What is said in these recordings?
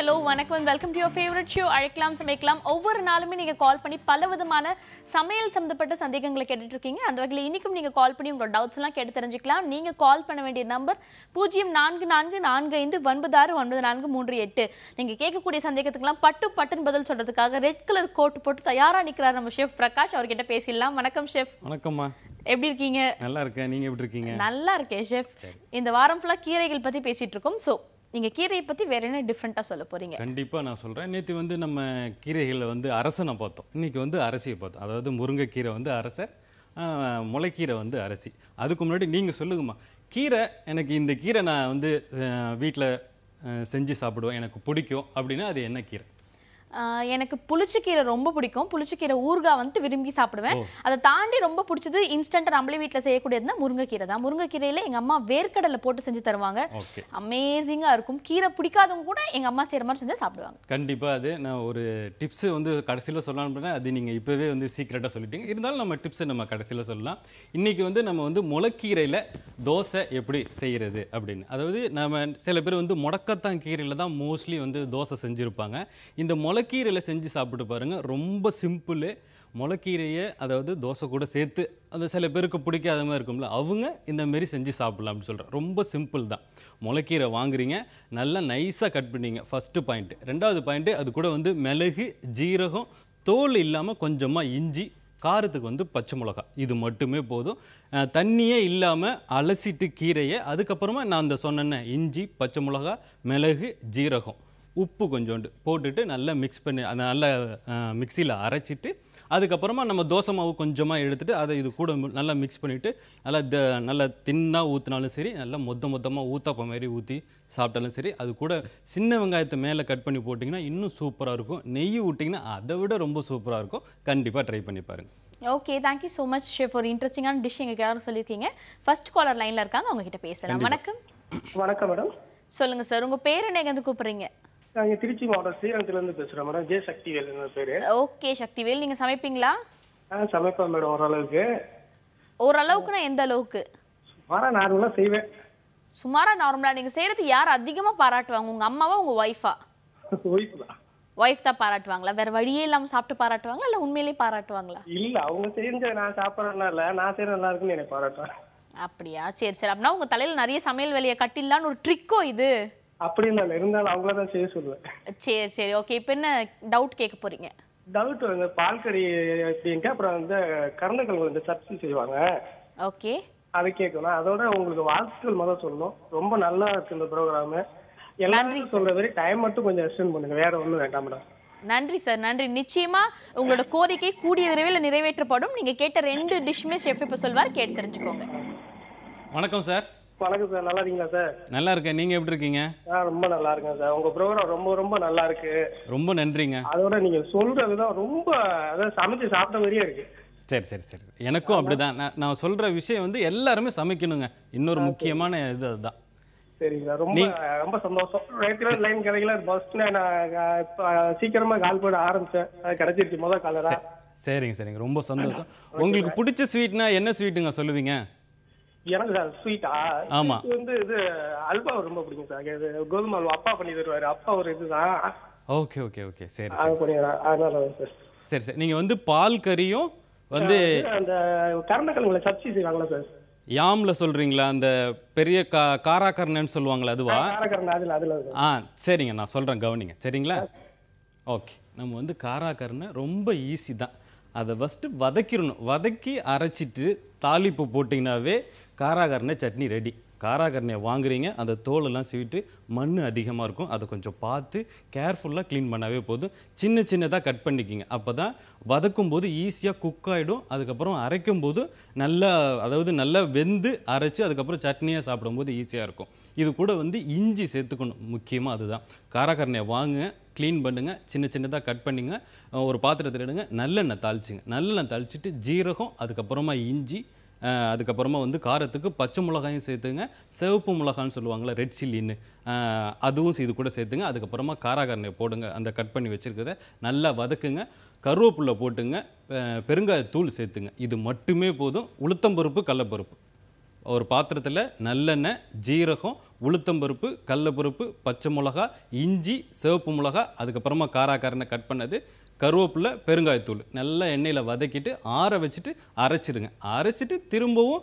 Hello வணக்கம். Welcome to your favourite show அழைக்கலாம் சமைக்கலாம். ஒவ்வொரு நாளுமே நீங்க கால் பண்ணி பல விதமான சமையல் சம்பந்தப்பட்ட சந்தேகங்களை கேட்டுட்டு இருக்கீங்க அந்த வகையில் இன்னைக்கும் நீங்க கால் பண்ணி உங்களோட டவுட்ஸ் எல்லாம் கேட்டு தெரிஞ்சுக்கலாம். நீங்க கால் பண்ண வேண்டிய நம்பர் பூஜ்ஜியம் நான்கு நான்கு நான்கு ஐந்து ஒன்பது ஆறு ஒன்பது நான்கு மூன்று எட்டு. நீங்க கேட்கக்கூடிய சந்தேகத்துக்கெல்லாம் பட்டு பட்டுன்னு பதில் சொல்றதுக்காக ரெட் கலர் கோட் போட்டு தயாரா நிக்கிறார் நம்ம ஷெஃப் பிரகாஷ். அவர்கிட்ட பேசிடலாம். வணக்கம் ஷெஃப் வணக்கம்மா. எப்படி இருக்கீங்க? நல்லா இருக்கேன். நீங்க எப்படி இருக்கீங்க? நல்லா இருக்கேன் ஷெஃப் இந்த வாரம் ஃபுல்லா கீரைகள் பத்தி பேசிட்டு இருக்கோம் சோ நீங்கள் கீரையை பற்றி வேற என்ன டிஃப்ரெண்ட்டாக சொல்ல போறீங்க? கண்டிப்பாக நான் சொல்கிறேன் நேற்று வந்து நம்ம கீரைகளில் வந்து அரசனை பார்த்தோம். இன்னைக்கு வந்து அரசியை பார்த்தோம். அதாவது முருங்கைக்கீரை வந்து அரசர் முளைக்கீரை வந்து அரிசி. அதுக்கு முன்னாடி நீங்கள் சொல்லுங்கம்மா. கீரை எனக்கு இந்த கீரை நான் வந்து வீட்டில் செஞ்சு சாப்பிடுவேன். எனக்கு பிடிக்கும் அப்படின்னா அது என்ன கீரை? எனக்கு புளிச்சக்கீரை ரொம்ப பிடிக்கும். புளிச்சக்கீரை ஊறுகாய் வந்து விரும்பி சாப்பிடுவேன். அதை தாண்டி ரொம்ப பிடிச்சது இன்ஸ்டன்ட் நம்மளே வீட்டில் செய்யக்கூடியதுன்னா முருங்கைக்கீரை தான். முருங்கைக்கீரையில எங்க அம்மா வேர்க்கடலை போட்டு செஞ்சு தருவாங்க. அமேசிங்கா இருக்கும். கீரை பிடிக்காதவங்க கூட எங்க அம்மா செய்யற மாதிரி செஞ்சு சாப்பிடுவாங்க. கண்டிப்பா அது நான் ஒரு டிப்ஸ் வந்து கடைசியில் சொல்லலாம் அப்படின்னா அது நீங்க இப்பவே வந்து சீக்கிரட்டா சொல்லிட்டீங்க. இருந்தாலும் நம்ம டிப்ஸ் நம்ம கடைசியில் சொல்லலாம். இன்னைக்கு வந்து நம்ம வந்து முளைக்கீரையில தோசை எப்படி செய்யறது அப்படின்னு. அதாவது நம்ம சில பேர் வந்து முடக்கத்தான் கீரையில தான் மோஸ்ட்லி வந்து தோசை செஞ்சிருப்பாங்க. இந்த முளைக்கீரையில செஞ்சு சாப்பிட்டு பாருங்கள் ரொம்ப சிம்பிள் முளைக்கீரையை அதாவது தோசை கூட சேர்த்து அது சில பேருக்கு பிடிக்காத மாதிரி இருக்கும்ல அவங்க இந்த மாரி செஞ்சு சாப்பிடலாம் அப்படின்னு சொல்கிறேன் ரொம்ப சிம்பிள் தான். முளைக்கீரை வாங்குறீங்க நல்லா நைஸாக கட் பண்ணிங்க. ஃபஸ்ட்டு பாயிண்ட்டு ரெண்டாவது பாயிண்ட்டு அது கூட வந்து மிளகு ஜீரகம் தோல் இல்லாமல் கொஞ்சமாக இஞ்சி காரத்துக்கு வந்து பச்சை மிளகா. இது மட்டுமே போதும். தண்ணியே இல்லாமல் அலசிட்டு கீரையை அதுக்கப்புறமா நான் அந்த சொன்னேன்னே இஞ்சி பச்சை மிளகா மிளகு ஜீரகம். உப்பு கொஞ்சோண்டு போட்டுட்டு நல்லா மிக்ஸ் பண்ணி அதை நல்லா மிக்சியில் அரைச்சிட்டு அதுக்கப்புறமா நம்ம தோசை மாவு கொஞ்சமாக எடுத்துட்டு அதை இது கூட நல்லா மிக்ஸ் பண்ணிவிட்டு நல்லா த நல்லா தின்னாக ஊற்றினாலும் சரி நல்லா மொத்த மொத்தமாக ஊத்தாப்ப மாதிரி ஊற்றி சாப்பிட்டாலும் சரி அது கூட சின்ன வெங்காயத்தை மேலே கட் பண்ணி போட்டிங்கன்னா இன்னும் சூப்பராக இருக்கும். நெய் விட்டிங்கன்னா அதை விட ரொம்ப சூப்பராக இருக்கும். கண்டிப்பாக ட்ரை பண்ணி பாருங்கள் okay thank you so much chef ஒரு இன்ட்ரெஸ்டிங்கான டிஷ் எங்க யாரும் சொல்லியிருக்கீங்க. ஃபர்ஸ்ட் காலர் லைன்ல இருக்காங்க அவங்க கிட்ட பேசலாம். வணக்கம். வணக்கம் மேடம் சொல்லுங்க சார் உங்க பேர் என்ன எங்க இருந்து கூப்பிடுறீங்க? நாங்க திருச்சி மாவட்டம் ஸ்ரீரங்கத்துல இருந்து பேசுறோம் மேடம் ஜே சக்திவேல் என்ன பேரு. ஓகே சக்திவேல். நீங்க சமைப்பீங்களா? சமைப்பேன் மேடம் ஓரளவுக்கு. ஓரளவுக்குன்னா எந்த அளவுக்கு? வர நார்மலா செய்வேன். சுமாரா நார்மலா? நீங்க செய்யறது யார் அதிகமா பாராட்டுவாங்க? உங்க அம்மாவா உங்க ஒய்ஃபா ஒய்ஃப் தான். பாராட்டுவாங்களா? வேற வழியே இல்லாம சாப்பிட்டு பாராட்டுவாங்களா? இல்ல உண்மையிலேயே பாராட்டுவாங்களா? இல்ல அவங்க செஞ்ச நான் சாப்பிடறதுனால நான் செய்யறது நல்லா இருக்குன்னு எனக்கு பாராட்டுறேன் அப்படியா? சரி சரி. அப்படின்னா உங்க தலையில நிறைய சமையல் வேலையை கட்டிடலான்னு ஒரு ட்ரிக்கோ இது? அப்படின்னு இல்லை இருந்தாலும் அவங்கள தான் செய்ய சொல்லுவேன். சரி சரி. ஓகே இப்போ என்ன டவுட் கேட்க போறீங்க? டவுட் வந்து பால் கறி எப்படின்ட்டு அப்புறம் வந்து கருணக்கிழங்கு வந்து சப்ஸி செய்வாங்க. ஓகே அதை கேட்கணும். அதோட உங்களுக்கு வாழ்த்துக்கள் முதல் சொல்லணும். ரொம்ப நல்லா இருக்கு இந்த ப்ரோக்ராம் எல்லாரும் சொல்ற மாதிரி டைம் மட்டும் கொஞ்சம் எக்ஸ்டெண்ட் பண்ணுங்க. வேற ஒண்ணும் வேண்டாம் மேடம் நன்றி சார் நன்றி. நிச்சயமா உங்களோட கோரிக்கை கூடிய விரைவில் நிறைவேற்றப்படும். நீங்க கேட்ட ரெண்டு டிஷ்மே ஷெஃப் இப்போ சொல்வார். கேட்டு தெரிஞ்சுக்கோங்க. வணக்கம் சார் வணக்கம் சார். நல்லா இருக்கீங்களா சார்? நல்லா இருக்கேன். நீங்கள் எப்படி இருக்கீங்க? ரொம்ப நல்லா இருக்கேன் சார். உங்க ப்ரோக்ராம் ரொம்ப ரொம்ப நல்லா இருக்கு. ரொம்ப நன்றிங்க. அதோட நீங்க சொல்றதுதான் ரொம்ப அதாவது சமைச்சு சாப்பிட்ட மாதிரியே இருக்கு. சரி சரி சரி. எனக்கும் அப்படிதான். நான் நான் சொல்ற விஷயம் வந்து எல்லாருமே சமைக்கணுங்க. இன்னொரு முக்கியமான இது அதுதான். சரிங்க சார். ரொம்ப ரொம்ப சந்தோஷம். நேற்று லைன் கிடைக்கல ஃபர்ஸ்ட் நான் சீக்கிரமா கால் பண்ண ஆரம்பிச்சேன். அது கிடைச்சிருச்சு. முதல் காலரா? சரிங்க சரிங்க. ரொம்ப சந்தோஷம். உங்களுக்கு பிடிச்ச ஸ்வீட்னா என்ன ஸ்வீட்டுங்க சொல்லுவீங்க? எனக்கு ஸ்வீட்டா ஆமா. வந்து இது அல்வா ரொம்ப பிடிக்கும் சார். இது கோதுமை அல்வா அப்பா பண்ணி தருவாரு. அப்பா ஒரு இதுதான் ஓகே ஓகே ஓகே. சரி அதனால சார். சரி சரி. நீங்க வந்து பால் கறியும் வந்து அந்த கருணக்கிழங்குல சப்சி செய்வாங்களா சார். யாம்ல சொல்றீங்களா? அந்த பெரிய கா காராக்கர்ணன்னு சொல்லுவாங்களே அதுவா. ஆ சரிங்க. நான் சொல்கிறேன் கவனிங்க. சரிங்களா? ஓகே. நம்ம வந்து காராக்கருணை ரொம்ப ஈஸி தான். அதை ஃபஸ்ட்டு வதக்கிடணும். வதக்கி அரைச்சிட்டு தாளிப்பு போட்டிங்கனாவே காராகருணை சட்னி ரெடி காராகரணையை வாங்குறீங்க அந்த தோலெல்லாம் சீவிட்டு மண் அதிகமாக இருக்கும். அதை கொஞ்சம் பார்த்து கேர்ஃபுல்லாக க்ளீன் பண்ணாவே போதும். சின்ன சின்னதாக கட் பண்ணிக்கிங்க. அப்போ தான் வதக்கும் போது ஈஸியாக குக் ஆகிடும் அதுக்கப்புறம் அரைக்கும் போது நல்லா அதாவது நல்லா வெந்து அரைச்சி அதுக்கப்புறம் சட்னியாக சாப்பிடும்போது ஈஸியாக இருக்கும். இது கூட வந்து இஞ்சி சேர்த்துக்கணும். முக்கியமாக அதுதான். காராகரணையை வாங்குங்க க்ளீன் பண்ணுங்கள் சின்ன சின்னதாக கட் பண்ணிங்க. ஒரு பாத்திரத்தில் எடுங்க நல்லெண்ணெய் தாளிச்சிங்க. நல்லெண்ணெய் தாளிச்சிட்டு ஜீரகம் அதுக்கப்புறமா இஞ்சி அதுக்கப்புறமா வந்து காரத்துக்கு பச்சை மிளகாயும் சேர்த்துங்க. சிவப்பு மிளகான்னு சொல்லுவாங்களே ரெட் சில்லின்னு அதுவும் இது கூட சேர்த்துங்க. அதுக்கப்புறமா காராகரனை போடுங்க. அந்த கட் பண்ணி வச்சுருக்கத நல்லா வதக்குங்க. கருவேப்பிலை போட்டுங்க. பெருங்காயத்தூள் சேர்த்துங்க. இது மட்டுமே போதும். உளுத்தம்பருப்பு கடலப்பருப்பு ஒரு பாத்திரத்தில் நல்லெண்ணெய் ஜீரகம் உளுத்தம்பருப்பு கடலப்பருப்பு பச்சை மிளகா இஞ்சி சிவப்பு மிளகா அதுக்கப்புறமா காராக்காரனை கட் பண்ணது. கருவேப்பிலை பெருங்காயத்தூள். நல்லா எண்ணெயில் வதக்கிட்டு ஆற வச்சுட்டு அரைச்சிடுங்க அரைச்சிட்டு திரும்பவும்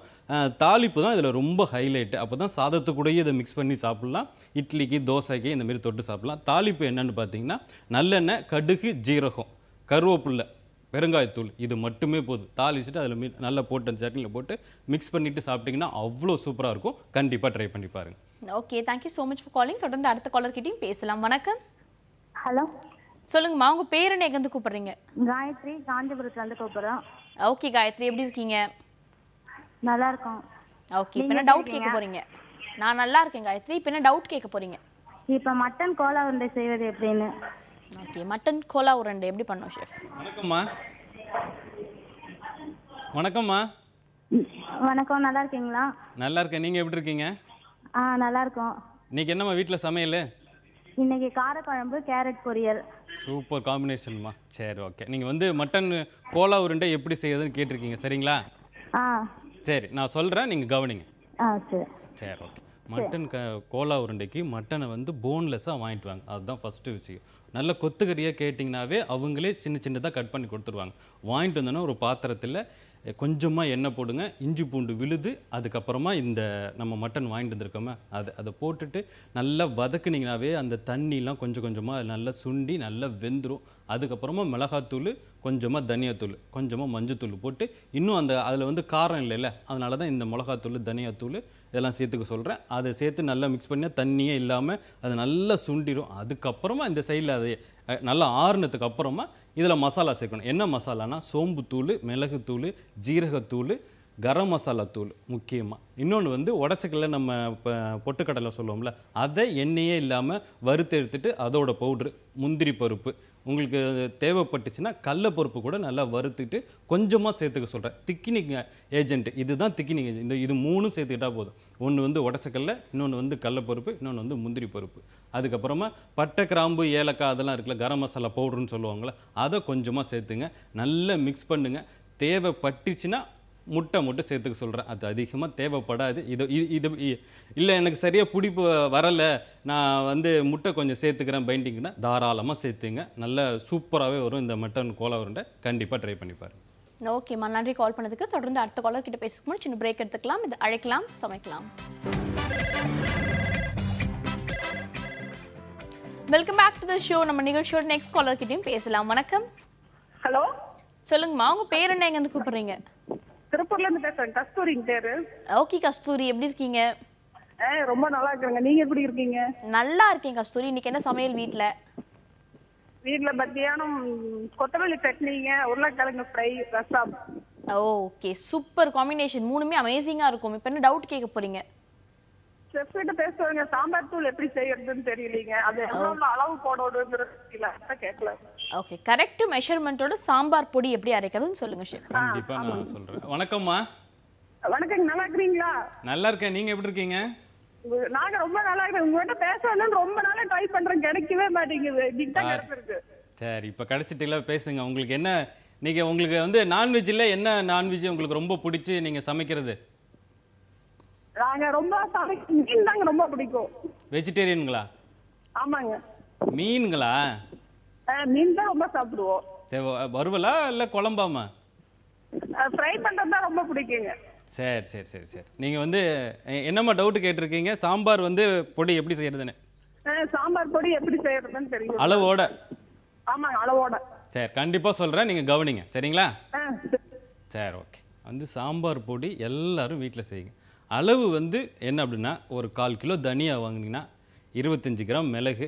தாளிப்பு தான் இதில் ரொம்ப ஹைலைட்டு அப்போ தான் சாதத்துக்கூடயே இதை மிக்ஸ் பண்ணி சாப்பிட்லாம். இட்லிக்கு தோசைக்கு இந்த மாதிரி தொட்டு சாப்பிட்லாம். தாளிப்பு என்னன்னு பார்த்தீங்கன்னா நல்லெண்ணெய் கடுகு ஜீரகம் கருவேப்பிலை பெருங்காயத்தூள். இது மட்டுமே போதும். தாளிச்சுட்டு அதில் மீ நல்லா போட்டு அந்த சட்னியில் போட்டு மிக்ஸ் பண்ணிட்டு சாப்பிட்டீங்கன்னா அவ்வளோ சூப்பராக இருக்கும். கண்டிப்பாக ட்ரை பண்ணி பாருங்க. Okay thank you so much for calling தொடர்ந்து அடுத்த காலர் கிட்டயும் பேசலாம். வணக்கம். ஹலோ சொல்லுங்கம்மா உங்க பேர் என்ன எங்கேருந்து கூப்பிடுறீங்க? காயத்ரி காஞ்சிபுரத்துல இருந்து கூப்பிடுறோம். ஓகே காயத்ரி எப்படி இருக்கீங்க? நல்லா இருக்கோம். ஓகே இப்போ என்ன டவுட் கேட்க போறீங்க? நான் நல்லா இருக்கேன் காயத்ரி. இப்போ என்ன டவுட் கேட்க போறீங்க? இப்ப மட்டன் கோலா உருண்டை செய்வது எப்படின்னு. ஓகே மட்டன் கோலா உருண்டை எப்படி பண்ணோம் ஷெஃப் வணக்கம்மா. வணக்கம்மா. வணக்கம் நல்லா இருக்கீங்களா? நல்லா இருக்கேன். நீங்கள் எப்படி இருக்கீங்க? ஆ நல்லா இருக்கோம். இன்னைக்கு என்னம்மா வீட்டில் சமையல்? இன்னைக்கு காரக்குழம்பு கேரட் பொரியல். சூப்பர் காம்பினேஷன்மா. சரி ஓகே. நீங்கள் வந்து மட்டன் கோலா உருண்டை எப்படி செய்யறதுன்னு கேட்டிருக்கீங்க சரிங்களா? ஆ. சரி நான் சொல்கிறேன் நீங்கள் கவனிங்க. ஆ சரி. சரி ஓகே. மட்டன் க கோலா உருண்டைக்கு மட்டனை வந்து போன்லெஸ்ஸாக வாங்கிட்டு வாங்க. அதுதான் ஃபஸ்ட்டு விஷயம். நல்ல கொத்துக்கறியாக கேட்டிங்கனாவே அவங்களே சின்ன சின்னதாக கட் பண்ணி கொடுத்துருவாங்க. வாங்கிட்டு வந்தோன்னா ஒரு பாத்திரத்தில் கொஞ்சமாக எண்ணெய் போடுங்க. இஞ்சி பூண்டு விழுது அதுக்கப்புறமா இந்த நம்ம மட்டன் வாங்கிட்டு வந்திருக்கோமே அது அதை போட்டுட்டு நல்லா வதக்குனீங்கனாவே அந்த தண்ணிலாம் கொஞ்சம் கொஞ்சமாக நல்லா சுண்டி நல்லா வெந்துடும் அதுக்கப்புறமா மிளகாத்தூள் கொஞ்சமாக தனியாத்தூள் கொஞ்சமாக மஞ்சத்தூள் போட்டு இன்னும் அந்த அதில் வந்து காரம் இல்லைல்ல அதனால தான் இந்த மிளகாத்தூள் தனியாத்தூள் இதெல்லாம் சேர்த்துக்க சொல்கிறேன் அதை சேர்த்து நல்லா மிக்ஸ் பண்ணி தண்ணியே இல்லாமல் அது நல்லா சுண்டிடும் அதுக்கப்புறமா இந்த சைடில் அதை நல்லா ஆறுனதுக்கு அப்புறமா இதில் மசாலா சேர்க்கணும். என்ன மசாலானா சோம்புத்தூள் மிளகுத்தூள் ஜீரகத்தூள் கரம் மசாலா தூள் முக்கியமாக இன்னொன்று வந்து உடச்சக்கல்ல நம்ம இப்போ பொட்டுக்கடலை சொல்லுவோம்ல அதை எண்ணெயே இல்லாமல் வறுத்து எடுத்துட்டு அதோட பவுட்ரு முந்திரி பருப்பு. உங்களுக்கு தேவைப்பட்டுச்சுன்னா கடலப்பருப்பு கூட நல்லா வறுத்துட்டு கொஞ்சமாக சேர்த்துக்க சொல்கிறேன் திக்கினிங் ஏஜென்ட் இதுதான் திக்கினிங் ஏஜென்ட் இந்த இது மூணும் சேர்த்துக்கிட்டா போதும். ஒன்று வந்து உடச்சக்கல்ல இன்னொன்று வந்து கடலப்பருப்பு இன்னொன்று வந்து முந்திரி பருப்பு. அதுக்கப்புறமா பட்டை கிராம்பு ஏலக்காய் அதெல்லாம் இருக்குல்ல கரம் மசாலா பவுடர்னு சொல்லுவாங்களே அதை கொஞ்சமாக சேர்த்துங்க. நல்லா மிக்ஸ் பண்ணுங்கள் தேவைப்பட்டுச்சுன்னா முட்டை மட்டும் சேர்த்துக்க சொல்கிறேன் அது அதிகமாக தேவைப்படாது. இது இது- இது இ- இல்லை எனக்கு சரியாக பிடிப்பு வரலை. நான் வந்து முட்டை கொஞ்சம் சேர்த்துக்கிறேன் பைண்டிங்னா தாராளமாக சேர்த்துங்க. நல்ல சூப்பராகவே வரும். இந்த மட்டன் கோலா உருண்டை கண்டிப்பாக ட்ரை பண்ணி பாருங்க. ஓகேம்மா நன்றி கால் பண்ணதுக்கு. தொடர்ந்து அடுத்த காலர் கிட்ட பேசுறதுக்கு முன்னாடி சின்ன பிரேக் எடுத்துக்கலாம். இது அழைக்கலாம் சமைக்கலாம். Welcome back to the show நம்ம நிகழ்ச்சியோட நெக்ஸ்ட் காலர் கிட்டயும் பேசலாம். வணக்கம். ஹலோ சொல்லுங்கம்மா. உங்க பேர் என்ன? எங்க இருந்து கூப்பிடுறீங்க? திருப்பூர்ல இருந்து பேசுறேன். கஸ்தூரிங்க பேரு. ஓகே கஸ்தூரி. எப்படி இருக்கீங்க? ரொம்ப நல்லா இருக்கிறேங்க. நீங்க எப்படி இருக்கீங்க? நல்லா இருக்கேன் கஸ்தூரி. இன்னைக்கு என்ன சமையல் வீட்ல? வீட்ல மத்தியானம் கொத்தமல்லி சட்னிங்க உருளைக்கிழங்கு ஃப்ரை ரசம். ஓகே. சூப்பர் காம்பினேஷன் மூணுமே அமேசிங்கா இருக்கும். இப்போ என்ன டவுட் கேட்க போறீங்க? செஃப் கிட்ட பேசுவாங்க சாம்பார் தூள் எப்படி செய்யறதுன்னு தெரியலீங்க. அது எவ்வளவு அளவு போடணுங்கிறது கேட்கல ஓகே கரெக்ட் மெஷர்மெண்ட்டோட சாம்பார் பொடி எப்படி அரைக்கிறதுன்னு சொல்லுங்க ஷெஃப் கண்டிப்பாக நான் சொல்கிறேன் வணக்கம்மா. வணக்கங்க நல்லா இருக்கிறீங்களா? நல்லா இருக்கேன். நீங்கள் எப்படி இருக்கீங்க? நாங்க ரொம்ப நல்லா இருக்கிறோம் உங்ககிட்ட பேசணும்னு ரொம்ப நாளா ட்ரை பண்றேன். கிடைக்கவே மாட்டேங்குது. இன்னைக்கு சரி இப்போ கடைசிட்டில பேசுங்க. உங்களுக்கு என்ன நீங்கள் உங்களுக்கு வந்து நான்வெஜ்ஜில் என்ன நான்வெஜ் உங்களுக்கு ரொம்ப பிடிச்சி நீங்கள் சமைக்கிறது? நாங்க ரொம்ப சமைக்க மீன் தாங்க ரொம்ப பிடிக்கும். வெஜிடேரியனுங்களா ஆமாங்க. மீனுங்களா ஆ, மீன் தான் ரொம்ப சாப்பிடுவோம். வறுவலா இல்லை குழம்பாமா? ஃப்ரை பண்றது தான் ரொம்ப பிடிக்குங்க. சரி சரி சரி சரி. நீங்கள் வந்து என்னம்மா டவுட் கேட்டிருக்கீங்க? சாம்பார் வந்து பொடி எப்படி செய்யறதுன்னு? சாம்பார் பொடி எப்படி செய்யறதுன்னு தெரியும். அளவோட. ஆமாங்க அளவோட. சரி கண்டிப்பாக சொல்கிறேன் நீங்கள் கவனிங்க. சரிங்களா. சரி ஓகே. வந்து சாம்பார் பொடி எல்லாரும் வீட்டில் செய்யுங்க. அளவு வந்து என்ன அப்படின்னா ஒரு கால் கிலோ தனியா வாங்குனீங்கன்னா இருபத்தஞ்சி கிராம் மிளகு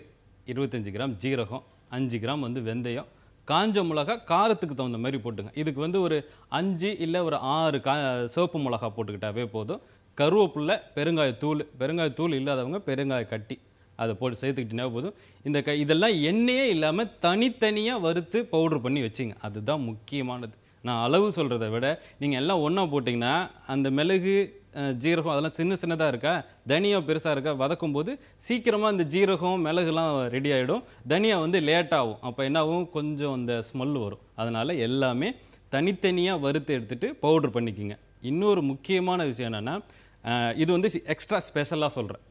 இருபத்தஞ்சி கிராம் ஜீரகம் அஞ்சு கிராம் வந்து வெந்தயம் காஞ்ச மிளகா காரத்துக்கு தகுந்த மாதிரி போட்டுங்க. இதுக்கு வந்து ஒரு அஞ்சு இல்லை ஒரு ஆறு கா சிவப்பு மிளகா போட்டுக்கிட்டாவே போதும். கருவேப்பில்லை பெருங்காயத்தூள் பெருங்காயத்தூள் இல்லாதவங்க பெருங்காய கட்டி அதை போட்டு சேர்த்துக்கிட்டீங்கன்னா போதும். இந்த க இதெல்லாம் எண்ணெயே இல்லாமல் தனித்தனியாக வறுத்து பவுடர் பண்ணி வச்சுங்க. அதுதான் முக்கியமானது. நான் அளவு சொல்கிறத விட நீங்கள் எல்லாம் ஒன்றா போட்டிங்கன்னா அந்த மிளகு ஜீரகம் அதெல்லாம் சின்ன சின்னதாக இருக்கா? தனியாக பெருசாக இருக்கா? வதக்கும் போது சீக்கிரமாக இந்த ஜீரகம் மிளகுலாம் ரெடி ஆகிடும் தனியாக வந்து லேட்டாகும் அப்போ என்னாகும்? கொஞ்சம் அந்த ஸ்மெல் வரும். அதனால் எல்லாமே தனித்தனியாக வறுத்து எடுத்துகிட்டு பவுடர் பண்ணிக்கிங்க. இன்னொரு முக்கியமான விஷயம் என்னென்னா இது வந்து எக்ஸ்ட்ரா ஸ்பெஷலாக சொல்கிறேன்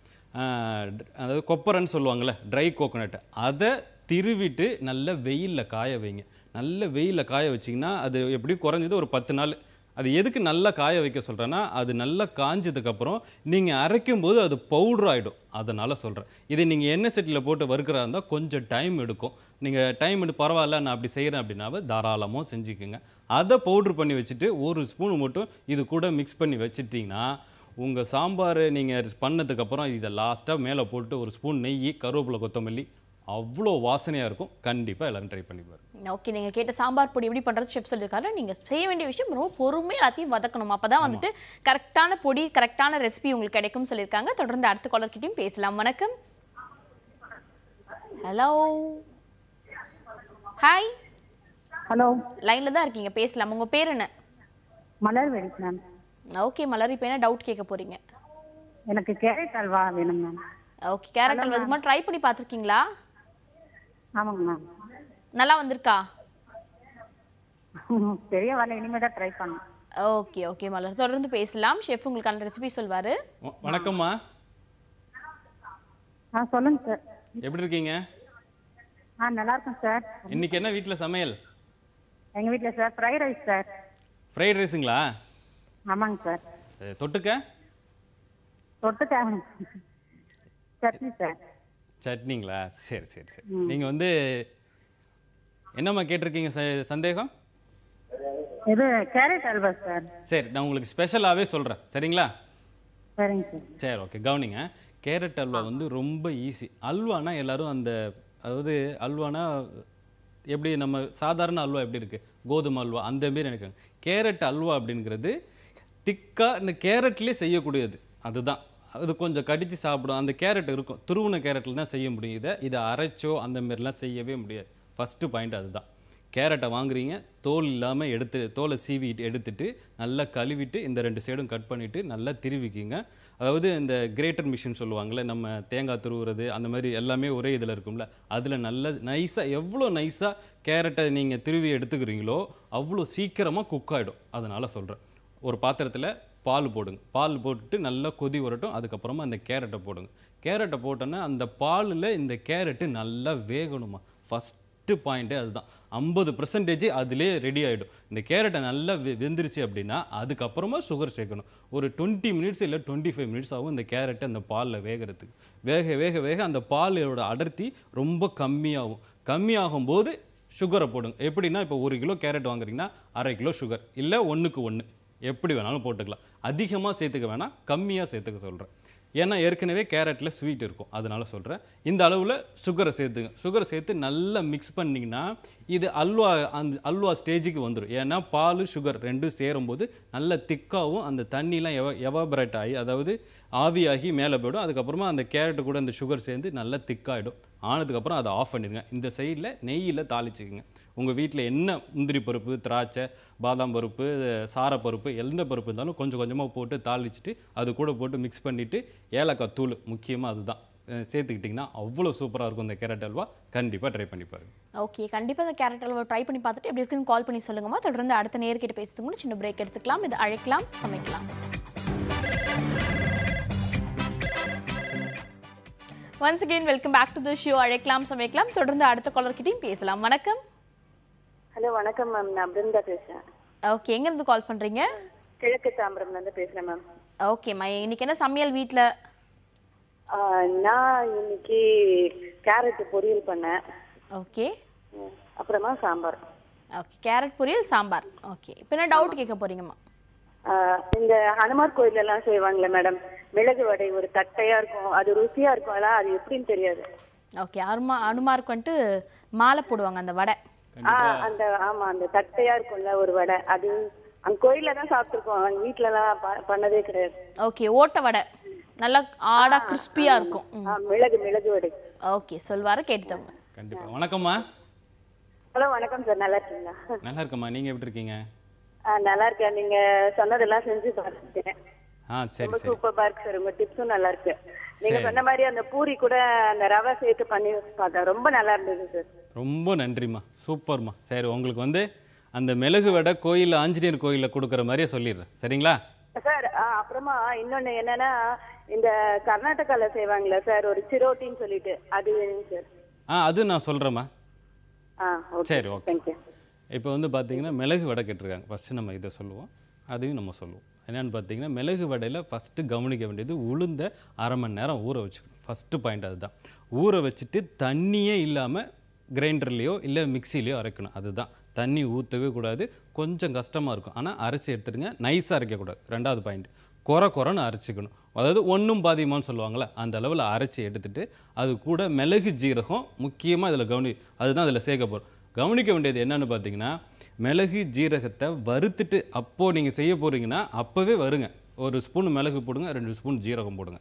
அதாவது கொப்பரைன்னு சொல்லுவாங்கள்ல ட்ரை கோகோனட் அதை திருவிட்டு நல்ல வெயிலில் காய வைங்க. நல்ல வெயிலில் காய வச்சிங்கன்னா அது எப்படி குறைஞ்சது ஒரு பத்து நாள். அது எதுக்கு நல்லா காய வைக்க சொல்கிறேன்னா அது நல்லா காஞ்சதுக்கப்புறம் நீங்கள் அரைக்கும் போது அது பவுடர் ஆகிடும் அதனால் சொல்கிறேன் இதை நீங்கள் எண்ணெய் செட்டில் போட்டு வறுக்கிறா இருந்தால் கொஞ்சம் டைம் எடுக்கும். நீங்கள் டைம் எடுத்து பரவாயில்ல நான் அப்படி செய்கிறேன் அப்படின்னாவே தாராளமாக செஞ்சுக்கோங்க. அதை பவுட்ரு பண்ணி வச்சுட்டு ஒரு ஸ்பூன் மட்டும் இது கூட மிக்ஸ் பண்ணி வச்சுட்டிங்கன்னா உங்கள் சாம்பார் நீங்கள் பண்ணதுக்கப்புறம் இதை லாஸ்ட்டாக மேலே போட்டு ஒரு ஸ்பூன் நெய் கருவேப்பிலை கொத்தமல்லி அவ்வளோ வாசனையாக இருக்கும். கண்டிப்பாக எல்லாரும் ட்ரை பண்ணி பாருங்க. ஓகே நீங்க கேட்ட சாம்பார் பொடி எப்படி பண்றது செப் சொல்லியிருக்காரு. நீங்க செய்ய வேண்டிய விஷயம் ரொம்ப பொறுமையா எல்லாத்தையும் வதக்கணும். அப்பதான் வந்துட்டு கரெக்டான பொடி கரெக்டான ரெசிபி உங்களுக்கு கிடைக்கும் சொல்லியிருக்காங்க. தொடர்ந்து அடுத்த காலர் கிட்டயும் பேசலாம். வணக்கம். ஹலோ ஹாய் ஹலோ லைன்ல தான் இருக்கீங்க. பேசலாம். உங்க பேர் என்ன? மலர் வேணும் மேம் ஓகே மலர் இப்போ என்ன டவுட் கேட்க போறீங்க? எனக்கு கேரட் அல்வா வேணும் ma'am okay carrot halwa. Try பண்ணி பார்த்திருக்கீங்களா? ஆமாங்க மேம். நல்லா வந்திருக்கா? பெரிய வேலை இனிமே தான் ட்ரை பண்ணேன் ஓகே ஓகே மலர். தொடர்ந்து பேசலாம். ஷெஃப் உங்களுக்கான ரெசிபி சொல்வாரு. வணக்கம்மா. ஆ சொல்லுங்க சார். எப்படி இருக்கீங்க? ஆ நல்லா இருக்கும் சார். இன்னைக்கு என்ன வீட்டில் சமையல்? எங்க வீட்ல sir fried rice sir. Fried ரைஸுங்களா ஆமாங்க சார். சரி, தொட்டுக்க? தொட்டுக்க. சட்னி சார். சட்னிங்களா? சரி சரி சரி. நீங்கள் வந்து என்னம்மா கேட்டிருக்கீங்க சந்தேகம்? இது கேரட் அல்வா சார். சரி நான் உங்களுக்கு ஸ்பெஷலாகவே சொல்கிறேன் சரிங்களா? சரிங்க சார். சரி ஓகே. கவனிங்க. கேரட் அல்வா வந்து ரொம்ப ஈஸி. அல்வானா எல்லாரும் அந்த அதாவது அல்வானா எப்படி நம்ம சாதாரண அல்வா எப்படி இருக்கு? கோதுமை அல்வா அந்த மாரி எனக்கு. கேரட் அல்வா அப்படிங்கிறது திக்கா இந்த கேரட்லேயே செய்யக்கூடியது. அதுதான். அது கொஞ்சம் கடித்து சாப்பிடும். அந்த கேரட் இருக்கும். துருவின கேரட்டில் தான் செய்ய முடியும் இதை. இதை அரைச்சோ அந்த மாதிரிலாம் செய்யவே முடியாது. ஃபஸ்ட்டு பாயிண்ட் அதுதான். கேரட்டை வாங்குறீங்க. தோல் இல்லாமல் எடுத்து தோலை சீவிட்டு எடுத்துட்டு நல்லா கழுவிட்டு இந்த ரெண்டு சைடும் கட் பண்ணிவிட்டு நல்லா திருவிக்கிங்க. அதாவது இந்த கிரேட்டர் மிஷின் சொல்லுவாங்கள்ல நம்ம தேங்காய் துருவுறது அந்த மாதிரி எல்லாமே ஒரே இதில் இருக்கும்ல. அதில் நல்ல நைஸாக எவ்வளோ நைஸாக கேரட்டை நீங்கள் திருவி எடுத்துக்கிறீங்களோ அவ்வளோ சீக்கிரமாக குக் ஆகிடும் அதனால் சொல்கிறேன் ஒரு பாத்திரத்தில் பால் போடுங்க. பால் போட்டுட்டு நல்லா கொதி வரட்டும். அதுக்கப்புறமா அந்த கேரட்டை போடுங்க. கேரட்டை போட்டோன்னா அந்த பாலில் இந்த கேரட்டு நல்லா வேகணுமா? ஃபஸ்ட்டு பாயிண்ட்டே அதுதான். ஐம்பது பர்சன்டேஜ் அதிலே ரெடி ஆகிடும் இந்த கேரட்டை நல்லா வெ வெந்துருச்சு அப்படின்னா அதுக்கப்புறமா சுகர் சேர்க்கணும். ஒரு டுவெண்ட்டி மினிட்ஸ் இல்லை டுவெண்ட்டி ஃபைவ் மினிட்ஸ் ஆகும் இந்த கேரட்டை அந்த பாலில் வேகிறதுக்கு. வேக வேக வேக அந்த பாலோட அடர்த்தி ரொம்ப கம்மியாகும். கம்மியாகும் போது சுகரை போடுங்க. எப்படின்னா இப்போ ஒரு கிலோ கேரட் வாங்குறீங்கன்னா அரை கிலோ சுகர் இல்லை ஒன்றுக்கு ஒன்று எப்படி வேணாலும் போட்டுக்கலாம். அதிகமாக சேர்த்துக்க வேணாம் கம்மியாக சேர்த்துக்க சொல்கிறேன் ஏன்னா ஏற்கனவே கேரட்டில் ஸ்வீட் இருக்கும். அதனால் சொல்கிறேன் இந்த அளவில் சுகரை சேர்த்துங்க. சுகரை சேர்த்து நல்லா மிக்ஸ் பண்ணிங்கன்னா இது அல்வா அந்த அல்வா ஸ்டேஜுக்கு வந்துடும் ஏன்னா பால் சுகர் ரெண்டும் சேரும்போது நல்ல திக்காகவும் அந்த தண்ணிலாம் எவ எவாபரேட் ஆகி அதாவது ஆவியாகி மேலே போயிடும். அதுக்கப்புறமா அந்த கேரட்டு கூட அந்த சுகர் சேர்ந்து நல்லா திக்காகிடும் ஆனதுக்கப்புறம் அதை ஆஃப் பண்ணிடுங்க. இந்த சைடில் நெய்யில் தாளிச்சுக்குங்க. உங்கள் வீட்டில் என்ன முந்திரி பருப்பு திராட்சை பாதாம் பருப்பு சாரப்பருப்பு எந்த பருப்பு இருந்தாலும் கொஞ்சம் கொஞ்சமாக போட்டு தாளிச்சிட்டு அது கூட போட்டு மிக்ஸ் பண்ணிவிட்டு ஏலக்காய் தூள் முக்கியமாக அதுதான். சேர்த்துக்கிட்டிங்கன்னா அவ்வளோ சூப்பராக இருக்கும் இந்த கேரட் அல்வா. கண்டிப்பாக ட்ரை பண்ணி பாருங்க. ஓகே கண்டிப்பாக இந்த கேரட் அல்வா ட்ரை பண்ணி பார்த்துட்டு எப்படி இருக்குன்னு கால் பண்ணி சொல்லுங்கம்மா. தொடர்ந்து அடுத்த நேர்கிட்ட பேசுறதுக்கு சின்ன பிரேக் எடுத்துக்கலாம். இது அழைக்கலாம் சமைக்கலாம். Once again welcome back to the show அழைக்கலாம் சமைக்கலாம். தொடர்ந்து அடுத்த காலர்கிட்டையும் பேசலாம். வணக்கம். ஹலோ வணக்கம் மேம். நான் பிருந்தா பேசுறேன். ஓகே எங்க இருந்து கால் பண்றீங்க? கிழக்கு தாம்பரம்ல இருந்து பேசுறேன் மேம். ஓகேம்மா இன்னைக்கு என்ன சமையல் வீட்ல? நான் இன்னைக்கு கேரட் பொரியல் பண்ணேன். ஓகே அப்புறமா சாம்பார். ஓகே கேரட் பொரியல் சாம்பார். ஓகே இப்போ என்ன டவுட் கேட்க போறீங்கம்மா இந்த ஹனுமார் கோயில் எல்லாம் செய்வாங்களே மேடம். மிளகு வடை ஒரு தட்டையா இருக்கும். அது ருசியா இருக்கும். அது எப்படின்னு தெரியாது. ஓகே அருமா அனுமாருக்கு வந்துட்டு மாலை போடுவாங்க அந்த வடை. அந்த ஆமா அந்த தட்டையா இருக்கும்ல ஒரு வடை. அது அங்க கோயில்ல தான் சாப்பிட்டுருக்கோம். அங்க வீட்ல எல்லாம் ப- பண்ணதே கிடையாது. ஓகே ஓட்ட வடை. நல்லா ஆடா கிறிஸ்பியா இருக்கும். மிளகு மிளகு வடை. ஓகே சொல்வாரு கேட்டுத்தவங்க கண்டிப்பாக வணக்கம்மா. ஹலோ வணக்கம் சார். நல்லா இருக்கீங்களா? நல்லா இருக்கம்மா நீங்கள் எப்படி இருக்கீங்க? நல்லா இருக்கேன். நீங்க சொன்னதெல்லாம் செஞ்சு பார்த்துட்டேன் ஆ சரி ரொம்ப சரி. சூப்பரா இருக்கு சார். உங்க டிப்ஸும் நல்லா இருக்கு. நீங்க சொன்ன மாதிரி அந்த பூரி கூட அந்த ரவை சேர்த்து பண்ணி பார்த்தேன். ரொம்ப நல்லா இருந்தது சார். ரொம்ப நன்றிம்மா. சூப்பர்மா சரி உங்களுக்கு வந்து அந்த மிளகு வடை கோயிலில் ஆஞ்சநேயர் கோயிலில் கொடுக்குற மாதிரியே சொல்லிடுறேன். சரிங்களா? சார் அப்புறமா இன்னொன்னு என்னன்னா இந்த கர்நாடகால செய்வாங்கல்ல சார் ஒரு சிரோட்டின்னு சொல்லிட்டு அது வேணுங்க சார். ஆ அது நான் சொல்கிறேம்மா சரி ஓகே. இப்போ வந்து பார்த்தீங்கன்னா மிளகு வடை கேட்டிருக்காங்க. ஃபஸ்ட்டு நம்ம இதை சொல்லுவோம். அதையும் நம்ம சொல்லுவோம். என்னென்னு பார்த்தீங்கன்னா மிளகு வடையில் ஃபஸ்ட்டு கவனிக்க வேண்டியது உளுந்த அரை மணி நேரம் ஊற வச்சுக்கணும். ஃபஸ்ட்டு பாயிண்ட் அதுதான். ஊற வச்சுட்டு தண்ணியே இல்லாமல் கிரைண்டர்லேயோ இல்லை மிக்சிலேயோ அரைக்கணும். அதுதான். தண்ணி ஊற்றவே கூடாது. கொஞ்சம் கஷ்டமாக இருக்கும். ஆனால் அரைச்சி எடுத்துடுங்க நைஸாக அரைக்கக்கூடாது ரெண்டாவது பாயிண்ட் குறை குறைன்னு அரைச்சிக்கணும். அதாவது ஒன்றும் பாதியமான்னு சொல்லுவாங்களே அந்த அளவில் அரைச்சி எடுத்துகிட்டு அது கூட மிளகு ஜீரகம் முக்கியமாக இதில் கவனி அதுதான் அதில் சேர்க்க போகிறோம் கவனிக்க வேண்டியது என்னன்னு பார்த்தீங்கன்னா மிளகு ஜீரகத்தை வறுத்துட்டு அப்போது நீங்கள் செய்ய போகிறீங்கன்னா அப்போவே வருங்க. ஒரு ஸ்பூன் மிளகு போடுங்க ரெண்டு ஸ்பூன் ஜீரகம் போடுங்க.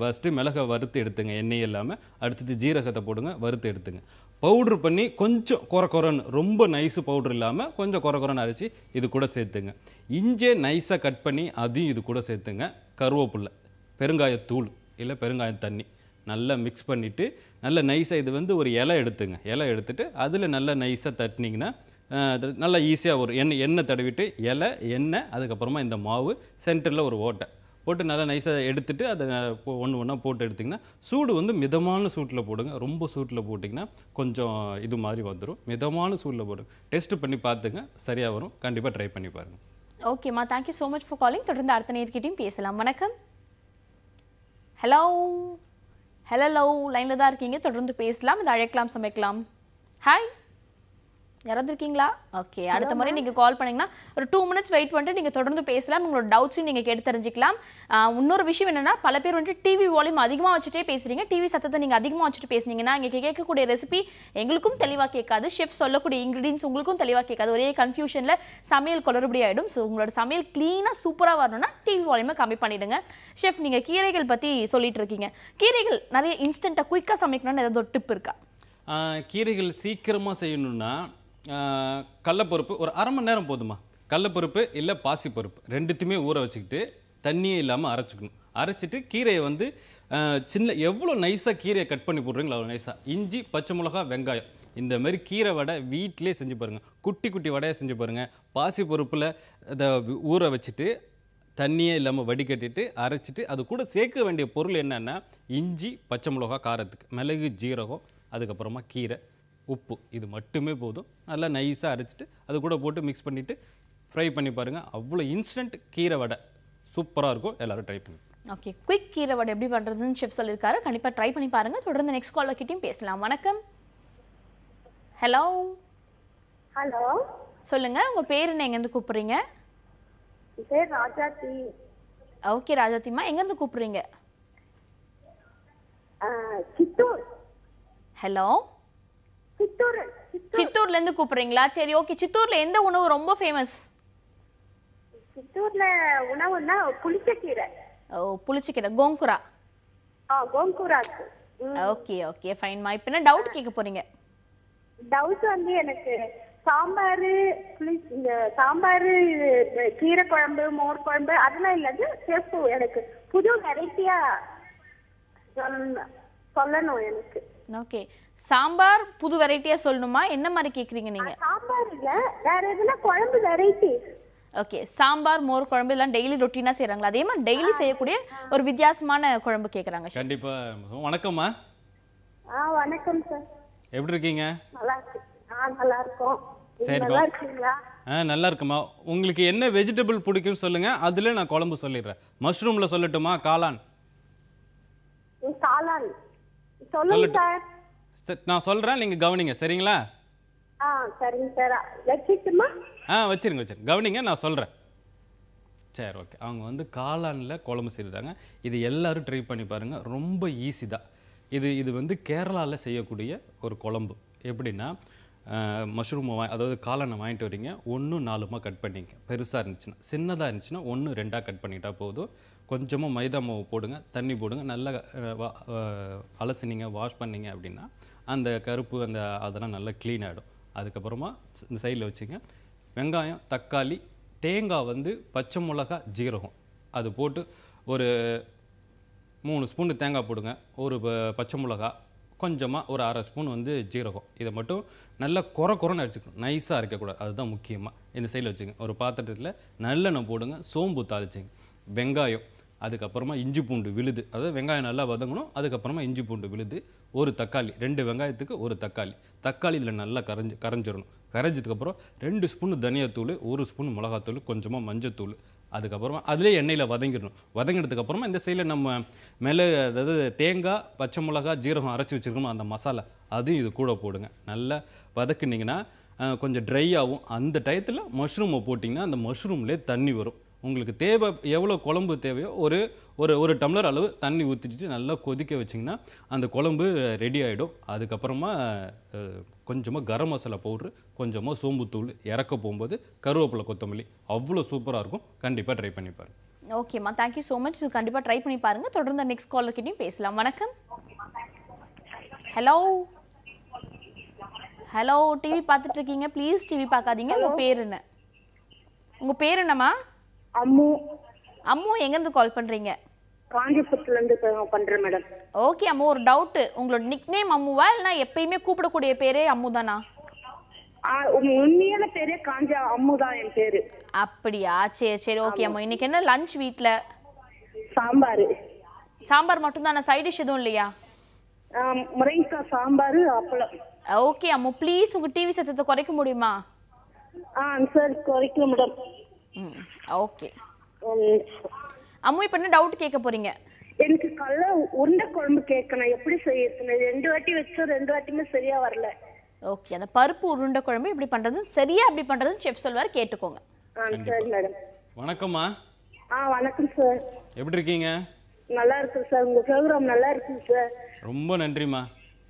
ஃபஸ்ட்டு மிளகை வறுத்து எடுத்துங்க எண்ணெய் இல்லாமல் அடுத்தது ஜீரகத்தை போடுங்க வறுத்து எடுத்துங்க. பவுட்ரு பண்ணி கொஞ்சம் குறை குறைன்னு ரொம்ப நைஸு பவுட்ரு இல்லாமல் கொஞ்சம் குறை குறைன்னு அரைச்சி இது கூட சேர்த்துங்க. இஞ்சே நைஸாக கட் பண்ணி அதையும் இது கூட சேர்த்துங்க. கருவேப்பில்லை பெருங்காயத்தூள் இல்லை பெருங்காயம் தண்ணி நல்லா மிக்ஸ் பண்ணிவிட்டு நல்ல நைஸாக இது வந்து ஒரு இலை எடுத்துங்க. இலை எடுத்துட்டு அதில் நல்லா நைஸாக தட்டினீங்கன்னா அது நல்லா ஈஸியாக ஒரு எண்ணெய் எண்ணெய் தடவிட்டு இலை எண்ணெய் அதுக்கப்புறமா இந்த மாவு சென்டரில் ஒரு ஓட்டை. போட்டு நல்லா நைஸாக எடுத்துட்டு அதை ஒன்று ஒன்றா போட்டு எடுத்திங்கன்னா சூடு வந்து மிதமான சூட்டில் போடுங்க. ரொம்ப சூட்டில் போட்டிங்கன்னா கொஞ்சம் இது மாதிரி வந்துடும் மிதமான சூடில் போடுங்க டெஸ்ட் பண்ணி பார்த்துங்க. சரியாக வரும். கண்டிப்பாக ட்ரை பண்ணி பாருங்கள் ஓகேம்மா thank you so much for calling தொடர்ந்து அடுத்த நேர்கிட்டையும் பேசலாம். வணக்கம். ஹலோ ஹலோ லைனில் தான் இருக்கீங்க. தொடர்ந்து பேசலாம். இதை அழைக்கலாம் சமைக்கலாம். ஹாய் யாராவது இருக்கீங்களா ஓகே அடுத்த முறை நீங்க கால் பண்ணீங்கன்னா ஒரு டூ மினிட்ஸ் வெயிட் பண்ணிட்டு நீங்க தொடர்ந்து பேசலாம். உங்களோட டவுட்ஸையும் நீங்க கேட்டு தெரிஞ்சுக்கலாம். இன்னொரு விஷயம் என்னன்னா பல பேர் வந்துட்டு டிவி வால்யூம் அதிகமா வச்சுட்டே பேசுறீங்க. டிவி சத்தத்தை நீங்க அதிகமா வச்சுட்டு பேசுனீங்கன்னா இங்க கேட்கக்கூடிய ரெசிபி எங்களுக்கும் தெளிவா கேட்காது. ஷெஃப் சொல்லக்கூடிய இன்கிரீடியன்ஸ் உங்களுக்கும் தெளிவா கேட்காது. ஒரே கன்ஃபியூஷன்ல சமையல் குளறுபடி ஆயிடும். ஸோ உங்களோட சமையல் கிளீனா சூப்பரா வரணும்னா டிவி வால்யூமை கம்மி பண்ணிடுங்க. ஷெஃப் நீங்க கீரைகள் பத்தி சொல்லிட்டு இருக்கீங்க. கீரைகள் நிறைய இன்ஸ்டன்ட்டா குயிக்கா சமைக்கணும்னு ஏதாவது ஒரு டிப் இருக்கா? கீரைகள் சீக்கிரமாக செய்யணும்னா கடலப்பருப்பு ஒரு அரை மணி நேரம் போதுமா கடலப்பருப்பு இல்லை பாசிப்பருப்பு. ரெண்டுத்தையுமே ஊற வச்சுக்கிட்டு தண்ணியே இல்லாமல் அரைச்சிக்கணும். அரைச்சிட்டு கீரையை வந்து சின்ன எவ்வளோ நைஸாக கீரையை கட் பண்ணி போடுறீங்களோ அவ்வளோ நைஸாக இஞ்சி பச்சை மிளகா வெங்காயம். இந்த மாதிரி கீரை வடை வீட்டிலே செஞ்சு பாருங்கள் குட்டி குட்டி வடையை செஞ்சு பாருங்கள் பாசிப்பருப்பில் இதை ஊற வச்சுட்டு தண்ணியே இல்லாமல் வடிகட்டிட்டு அரைச்சிட்டு அது கூட சேர்க்க வேண்டிய பொருள் என்னென்னா இஞ்சி பச்சை மிளகா காரத்துக்கு. மிளகு ஜீரகம் அதுக்கப்புறமா கீரை. உப்பு. இது மட்டுமே போதும். நல்லா நைஸாக அரைச்சிட்டு அது கூட போட்டு மிக்ஸ் பண்ணிவிட்டு ஃப்ரை பண்ணி பாருங்கள் அவ்வளோ இன்ஸ்டன்ட் கீரை வடை. சூப்பராக இருக்கும். எல்லாரும் ட்ரை பண்ணி ஓகே குயிக் கீரை வடை எப்படி பண்றதுன்னு ஷெஃப் சொல்லியிருக்காரு. கண்டிப்பா ட்ரை பண்ணி பாருங்க. தொடர்ந்து நெக்ஸ்ட் காலர் கிட்டயும் பேசலாம். வணக்கம். ஹலோ ஹலோ சொல்லுங்க உங்க பேர் என்ன? எங்கேருந்து கூப்பிடுறீங்க? பேர் ராஜாத்தி ஓகே ராஜாத்திமா எங்கேருந்து கூப்பிடுறீங்க? சித்தூர். ஹலோ சித்தூர் சித்தூர்ல இருந்து கூப்பிடுறீங்களா? சரி ஓகே சித்தூர்ல எந்த உணவு ரொம்ப ஃபேமஸ் சித்தூர்ல உணவுன்னா புளிச்சக்கீரை ஓ புளிச்சக்கீரை கோங்குரா. ஆ கோங்கூராக்கு ஓகே ஓகே ஃபைன்மா இப்போ என்ன டவுட் கேட்க போறீங்க? டவுட் வந்து எனக்கு சாம்பார் புளி இந்த சாம்பார் கீரை குழம்பு மோர் குழம்பு அதெல்லாம் இல்லது சேஃபு எனக்கு புது வெரைட்டியா சொல்லணும் எனக்கு. ஓகே சாம்பார் புது வெரைட்டியா சொல்லணுமா? என்ன மாதிரி கேக்குறீங்க நீங்க? சாம்பார் இல்ல. வேற எதுனா குழம்பு வெரைட்டி ஓகே சாம்பார் மோர் குழம்பு இதெல்லாம் டெய்லி ரொட்டீனா செய்றாங்களா? அதே மாதிரி டெய்லி செய்யக்கூடிய ஒரு வித்தியாசமான குழம்பு கேக்குறாங்க கண்டிப்பாக வணக்கம்மா. ஆ வணக்கம் சார் எப்படி இருக்கீங்க? நல்லா இருக்கு. ஆ நல்லா இருக்கோம். நீங்க சரிப்பா. நல்லா இருக்கீங்களா? ஆ நல்லா இருக்குமா உங்களுக்கு என்ன வெஜிடபிள் பிடிக்கும்னு சொல்லுங்கள் அதில் நான் குழம்பு சொல்லிடுறேன். மஷ்ரூமில் சொல்லட்டுமா? காளான். காளான். சொல்லுங்க. சார். நான் சொல்கிறேன் நீங்கள் கவனிங்க சரிங்களா? ஆ சரிங்க சார். வச்சுட்டுமா? ஆ வச்சிருங்க வச்சிருங்க. கவனிங்க நான் சொல்கிறேன் சரி ஓகே. அவங்க வந்து காளானில் குழம்பு செய்கிறாங்க இது எல்லாரும் ட்ரை பண்ணி பாருங்கள் ரொம்ப ஈஸி தான். இது இது வந்து கேரளாவில் செய்யக்கூடிய ஒரு குழம்பு. எப்படின்னா மஷ்ரூமை வா அதாவது காளானை வாங்கிட்டு வரீங்க. ஒன்று நாலுமா கட் பண்ணிங்க. பெருசாக இருந்துச்சுன்னா சின்னதாக இருந்துச்சுன்னா ஒன்று ரெண்டாக கட் பண்ணிட்டா போதும். கொஞ்சமாக மைதா மாவு போடுங்க தண்ணி போடுங்க. நல்லா வா- அலசினீங்க வாஷ் பண்ணீங்க அப்படின்னா அந்த கருப்பு அந்த அதெல்லாம் நல்லா க்ளீன் ஆகிடும் அதுக்கப்புறமா இந்த சைடில் வச்சுங்க. வெங்காயம் தக்காளி தேங்காய் வந்து பச்சை மிளகா ஜீரகம். அது போட்டு ஒரு மூணு ஸ்பூன் தேங்காய் போடுங்க. ஒரு ப- பச்சை மிளகா கொஞ்சமாக ஒரு அரை ஸ்பூன் வந்து ஜீரகம். இதை மட்டும் நல்லா குறை குறைன்னு அரைச்சிக்கணும். நைஸாக இருக்கக்கூடாது அதுதான் முக்கியமாக இந்த சைடில் வச்சுங்க. ஒரு பாத்திரத்தில் நல்லெண்ணெய் போடுங்க. சோம்பு தாளிச்சிங்க. வெங்காயம் அதுக்கப்புறமா இஞ்சி பூண்டு விழுது. அதாவது வெங்காயம் நல்லா வதங்கணும். அதுக்கப்புறமா இஞ்சி பூண்டு விழுது. ஒரு தக்காளி ரெண்டு வெங்காயத்துக்கு ஒரு தக்காளி. தக்காளி இதில் நல்லா கரைஞ்சி கரைஞ்சிடணும். கரைஞ்சதுக்கப்புறம் ரெண்டு ஸ்பூன் தனியாத்தூள் ஒரு ஸ்பூன் மிளகாத்தூள் கொஞ்சமாக மஞ்சத்தூள். அதுக்கப்புறமா அதிலே எண்ணெயில் வதங்கிடணும். வதங்கினதுக்கப்புறமா இந்த சைடில் நம்ம மிளகு அதாவது தேங்காய் பச்சை மிளகா ஜீரகம் அரைச்சி வச்சிருக்கோமோ அந்த மசாலா அதையும் இது கூட போடுங்க. நல்லா வதக்குனிங்கன்னா கொஞ்சம் ட்ரை ஆகும் அந்த டயத்தில் மஷ்ரூமை போட்டிங்கன்னா அந்த மஷ்ரூம்லேயே தண்ணி வரும். உங்களுக்கு தேவை எவ்வளோ குழம்பு தேவையோ ஒரு ஒரு ஒரு டம்ளர் அளவு தண்ணி ஊற்றிட்டு நல்லா கொதிக்க வச்சிங்கன்னா அந்த குழம்பு ரெடி ஆகிடும் அதுக்கப்புறமா கொஞ்சமாக கரம் மசாலா பவுட்ரு கொஞ்சமாக சோம்புத்தூள் இறக்க போகும்போது கருவேப்பிலை கொத்தமல்லி அவ்வளோ சூப்பராக இருக்கும். கண்டிப்பாக ட்ரை பண்ணி பாருங்க. ஓகேம்மா தேங்க்யூ ஸோ மச் இது கண்டிப்பாக ட்ரை பண்ணி பாருங்க. தொடர்ந்து நெக்ஸ்ட் காலர்கிட்டையும் பேசலாம். வணக்கம். ஹலோ ஹலோ டிவி பார்த்துட்டு இருக்கீங்க. ப்ளீஸ் டிவி பார்க்காதீங்க. உங்க பேர் என்ன? உங்க பேர் என்னம்மா? அம்மு. அம்மு எங்கேருந்து கால் பண்றீங்க? காஞ்சிபுரத்துல இருந்து பண்றேன் மேடம். ஓகே அம்மு ஒரு டவுட் உங்களோட நிக் நேம் அம்முவா? இல்லைனா எப்பயுமே கூப்பிடக்கூடிய பேரே அம்மு தானா? உண்மையான பேரே காஞ்சா அம்மு தான் என் பேரு. அப்படியா? சரி சரி ஓகே அம்மு. இன்னைக்கு என்ன லஞ்ச் வீட்ல? சாம்பார். சாம்பார் மட்டும்தானா? சைட் டிஷ் எதுவும் இல்லையா? முருங்கைக்காய் சாம்பார் அப்பளம். ஓகே அம்மு. ப்ளீஸ் உங்க டிவி சத்தத்தை குறைக்க முடியுமா? ஆ சரி குறைக்கல மேடம். ம் ஓகே. அம்மு இப்போ என்ன டவுட் கேட்க போறீங்க? எனக்கு கல்ல உருண்டை குழம்பு கேட்கணும். எப்படி செய்யறது ரெண்டு வாட்டி வச்சோம் ரெண்டு வாட்டியுமே சரியா வரல. ஓகே அந்த பருப்பு உருண்டை குழம்பு எப்படி பண்றது சரியா எப்படி பண்றதுன்னு செஃப் சொல்வார் கேட்டுக்கோங்க. ஆ சரி மேடம் வணக்கம்மா. ஆ வணக்கம் சார் எப்படி இருக்கீங்க? நல்லா இருக்கு சார் உங்க ப்ரோக்ராம் நல்லா இருக்குங்க சார் ரொம்ப நன்றிம்மா.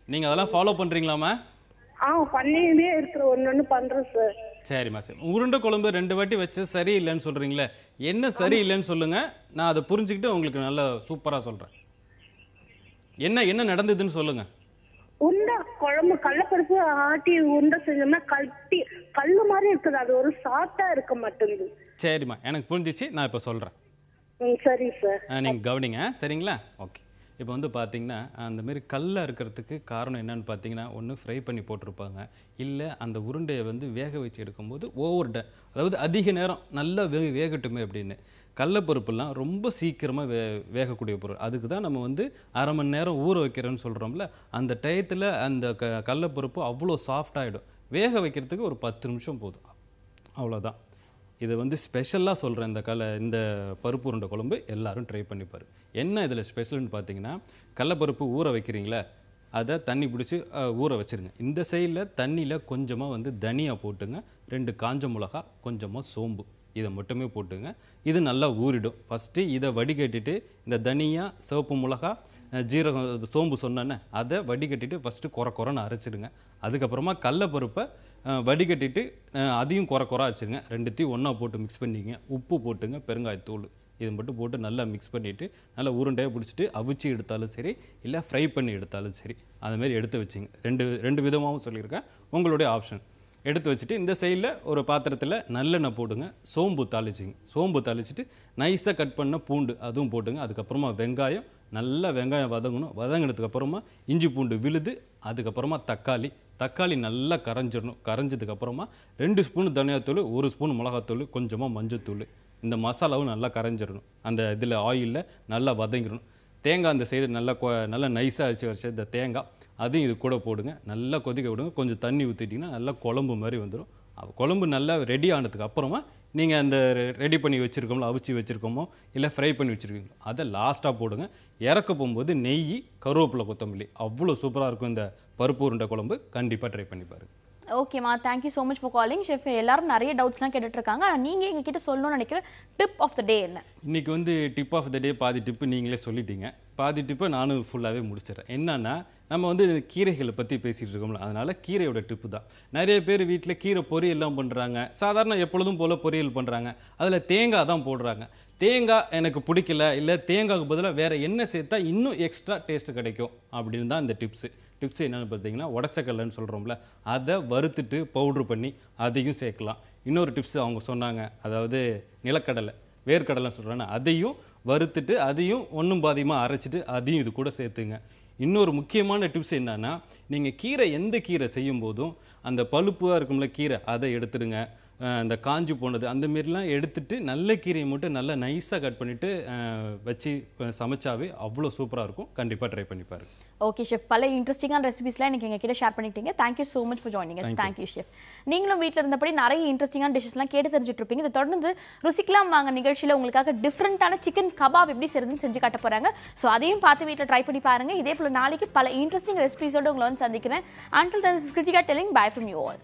நீங்கள் அதெல்லாம் ஃபாலோ பண்ணுறீங்களாம்மா ஆ பண்ணிட்டே இருக்கிற ஒன்னு ஒண்ணு பண்றேன் சார் சரிம்மா சரி உருண்டை குழம்பு ரெண்டு வாட்டி வச்சு சரியில்லைன்னு சொல்கிறீங்களே என்ன சரியில்லைன்னு சொல்லுங்கள் நான் அதை புரிஞ்சுக்கிட்டு உங்களுக்கு நல்லா சூப்பராக சொல்கிறேன் என்ன என்ன நடந்ததுன்னு சொல்லுங்கள் உருண்டை குழம்பு கடலப்பருப்பு ஆட்டி உருண்டை செஞ்சோம்னா கட்டி கல்லு மாதிரி இருக்குது. அது ஒரு சாட்டா இருக்க மாட்டேங்குது. சரிம்மா எனக்கு புரிஞ்சிச்சு. நான் இப்போ சொல்கிறேன் ம் சரிங்க சார் நீங்கள் கவனிங்க சரிங்களா? ஓகே. இப்போ வந்து பார்த்தீங்கன்னா அந்தமாரி கல்லாக இருக்கிறதுக்கு காரணம் என்னன்னு பார்த்தீங்கன்னா ஒன்று ஃப்ரை பண்ணி போட்டிருப்பாங்க. இல்லை அந்த உருண்டையை வந்து வேக வச்சு எடுக்கும்போது ஓவர் ட அதாவது அதிக நேரம் நல்லா வே வேகட்டுமே அப்படின்னு. கடலப்பருப்புலாம் ரொம்ப சீக்கிரமாக வே வேகக்கூடிய பொருள். அதுக்கு தான் நம்ம வந்து அரை மணி நேரம் ஊற வைக்கிறோன்னு சொல்கிறோம்ல அந்த டயத்தில் அந்த க கடலப்பருப்பு அவ்வளோ சாஃப்டாகிடும் வேக வைக்கிறதுக்கு ஒரு பத்து நிமிஷம் போதும். அவ்வளோதான். இதை வந்து ஸ்பெஷலாக சொல்கிறேன் இந்த கலை இந்த பருப்பு உருண்டை குழம்பு எல்லாரும் ட்ரை பண்ணிப்பார் என்ன இதில் ஸ்பெஷல்னு பார்த்தீங்கன்னா கடலப்பருப்பு ஊற வைக்கிறீங்களா அதை தண்ணி பிடிச்சி ஊற வச்சிருங்க. இந்த சைடில் தண்ணியில் கொஞ்சமாக வந்து தனியா போட்டுங்க. ரெண்டு காஞ்ச மிளகா கொஞ்சமாக சோம்பு. இதை மட்டுமே போட்டுங்க. இது நல்லா ஊறிடும். ஃபஸ்ட்டு இதை வடிகட்டிட்டு இந்த தனியாக சிவப்பு மிளகா ஜீரகம் சோம்பு சொன்னேன்னே அதை வடிகட்டிட்டு ஃபஸ்ட்டு குறை குறைன்னு அரைச்சிடுங்க. அதுக்கப்புறமா கடலப்பருப்பை வடிகட்டிட்டு அதையும் குறை குறை அரைச்சிடுங்க. ரெண்டுத்தையும் ஒன்றா போட்டு மிக்ஸ் பண்ணிக்கங்க உப்பு போட்டுங்க பெருங்காயத்தூள். இது மட்டும் போட்டு நல்லா மிக்ஸ் பண்ணிவிட்டு நல்லா உருண்டையாக பிடிச்சிட்டு அவிச்சு எடுத்தாலும் சரி இல்லை ஃப்ரை பண்ணி எடுத்தாலும் சரி அதுமாரி எடுத்து வச்சுங்க. ரெண்டு ரெண்டு விதமாகவும் சொல்லியிருக்கேன். உங்களுடைய ஆப்ஷன் எடுத்து வச்சுட்டு இந்த சைடில் ஒரு பாத்திரத்தில் நல்லெண்ணெய் போடுங்க. சோம்பு தாளிச்சிங்க. சோம்பு தாளிச்சிட்டு நைஸாக கட் பண்ண பூண்டு அதுவும் போட்டுங்க. அதுக்கப்புறமா வெங்காயம் நல்லா வெங்காயம் வதங்கணும். வதங்கினதுக்கப்புறமா இஞ்சி பூண்டு விழுது அதுக்கப்புறமா தக்காளி. தக்காளி நல்லா கரைஞ்சிடணும். கரைஞ்சதுக்கப்புறமா ரெண்டு ஸ்பூன் தனியாத்தூள் ஒரு ஸ்பூன் மிளகாத்தூள் கொஞ்சமாக மஞ்சத்தூள். இந்த மசாலாவும் நல்லா கரைஞ்சிடணும். அந்த இதில் ஆயிலில் நல்லா வதங்கிடணும். தேங்காய் அந்த சைடு நல்லா கொ நல்லா நைஸாக அரைச்சி வச்ச இந்த தேங்காய். அதையும் இது கூட போடுங்க. நல்லா கொதிக்க விடுங்க. கொஞ்சம் தண்ணி ஊற்றிட்டிங்கன்னா நல்லா குழம்பு மாதிரி வந்துடும் குழம்பு நல்லா ரெடி ஆனதுக்கு அப்புறமா நீங்கள் அந்த ரெடி பண்ணி வச்சுருக்கோம்ல அவிச்சு வச்சுருக்கோமோ இல்லை ஃப்ரை பண்ணி வச்சுருக்கீங்களோ அதை லாஸ்ட்டாக போடுங்க. இறக்க போகும்போது நெய் கருவேப்பிலை கொத்தமல்லி அவ்வளோ சூப்பராக இருக்கும் இந்த பருப்பு உருண்டை குழம்பு. கண்டிப்பாக ட்ரை பண்ணி பாருங்க. ஓகேம்மா thank you so much for calling chef எல்லாரும் நிறைய டவுட்ஸ்லாம் கேட்டுட்டு இருக்காங்க. ஆனா நீங்க எங்ககிட்ட சொல்லணும்னு நினைக்கிற டிப் ஆஃப் த டே என்ன? இன்னைக்கு வந்து டிப் ஆஃப் த டே பாதி டிப்பு நீங்களே சொல்லிட்டீங்க. பாதி டிப்பை நானும் ஃபுல்லாகவே முடிச்சிடுறேன். என்னன்னா நம்ம வந்து கீரைகளை பற்றி பேசிகிட்டு இருக்கோம்ல அதனால் கீரையோட டிப்பு தான். நிறைய பேர் வீட்டில் கீரை பொரியல்லாம் பண்ணுறாங்க சாதாரண எப்பொழுதும் போல் பொரியல் பண்ணுறாங்க அதில் தேங்காய் தான் போடுறாங்க. தேங்காய் எனக்கு பிடிக்கல இல்லை தேங்காய்க்கு பதிலாக வேறு என்ன சேர்த்தா இன்னும் எக்ஸ்ட்ரா டேஸ்ட் கிடைக்கும் அப்படின்னு தான் இந்த டிப்ஸு டிப்ஸ் என்னென்னு பார்த்தீங்கன்னா உடச்சக்கல்லன்னு சொல்கிறோம்ல அதை வறுத்துட்டு பவுட்ரு பண்ணி அதையும் சேர்க்கலாம். இன்னொரு டிப்ஸ் அவங்க சொன்னாங்க அதாவது நிலக்கடலை. வேர்க்கடலைன்னு சொல்கிறேன்னா அதையும் வறுத்துட்டு அதையும் ஒன்றும் பாதியமாக அரைச்சிட்டு அதையும் இது கூட சேர்த்துங்க. இன்னொரு முக்கியமான டிப்ஸ் என்னன்னா நீங்கள் கீரை எந்த கீரை செய்யும் போதும் அந்த பழுப்பாக இருக்கும்ல கீரை அதை எடுத்துடுங்க. இந்த காஞ்சு போனது. அந்த மாரிலாம் எடுத்துட்டு நல்ல கீரையை மட்டும் நல்லா நைஸாக கட் பண்ணிட்டு அஹ், வச்சு சமைச்சாவே அவ்வளோ சூப்பராக இருக்கும். கண்டிப்பாக ட்ரை பண்ணி பாருங்க. ஓகே ஷெஃப் பல இன்ட்ரெஸ்டிங்கான ரெசிபிஸ்லாம் எனக்கு எங்க கிட்ட ஷேர் பண்ணிட்டீங்க. Thank you so much for joining us thank you chef நீங்களும் வீட்டில் இருந்தபடி நிறைய இன்ட்ரெஸ்டிங்கான டிஷ்ஸ்லாம் கேட்டு தெரிஞ்சுட்டு இருப்பீங்க. இதை தொடர்ந்து ருசிக்கலாம் வாங்க நிகழ்ச்சியில் உங்களுக்காக டிஃப்ரெண்ட்டான சிக்கன் கபாப் எப்படி செய்யறதுன்னு செஞ்சு காட்ட போறாங்க. ஸோ அதையும் பார்த்து வீட்டில் ட்ரை பண்ணி பாருங்க. இதே போல நாளைக்கு பல இன்ட்ரெஸ்டிங் ரெசிபிஸோட உங்களை வந்து சந்திக்கிறேன். Until then Krithika telling bye from you all